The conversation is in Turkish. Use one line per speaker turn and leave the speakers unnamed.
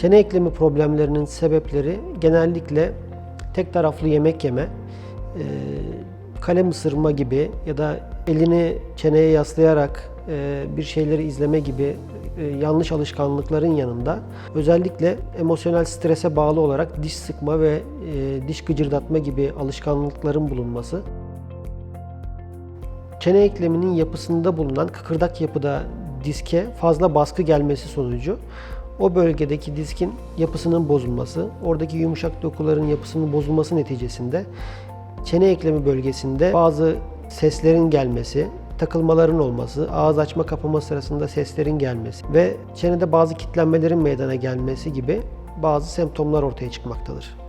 Çene eklemi problemlerinin sebepleri genellikle tek taraflı yemek yeme, e, kalem ısırma gibi ya da elini çeneye yaslayarak e, bir şeyleri izleme gibi e, yanlış alışkanlıkların yanında özellikle emosyonel strese bağlı olarak diş sıkma ve diş gıcırdatma gibi alışkanlıkların bulunması. Çene ekleminin yapısında bulunan kıkırdak yapıda diske fazla baskı gelmesi sonucu o bölgedeki diskin yapısının bozulması, oradaki yumuşak dokuların yapısının bozulması neticesinde çene eklemi bölgesinde bazı seslerin gelmesi, takılmaların olması, ağız açma kapama sırasında seslerin gelmesi ve çenede bazı kitlenmelerin meydana gelmesi gibi bazı semptomlar ortaya çıkmaktadır.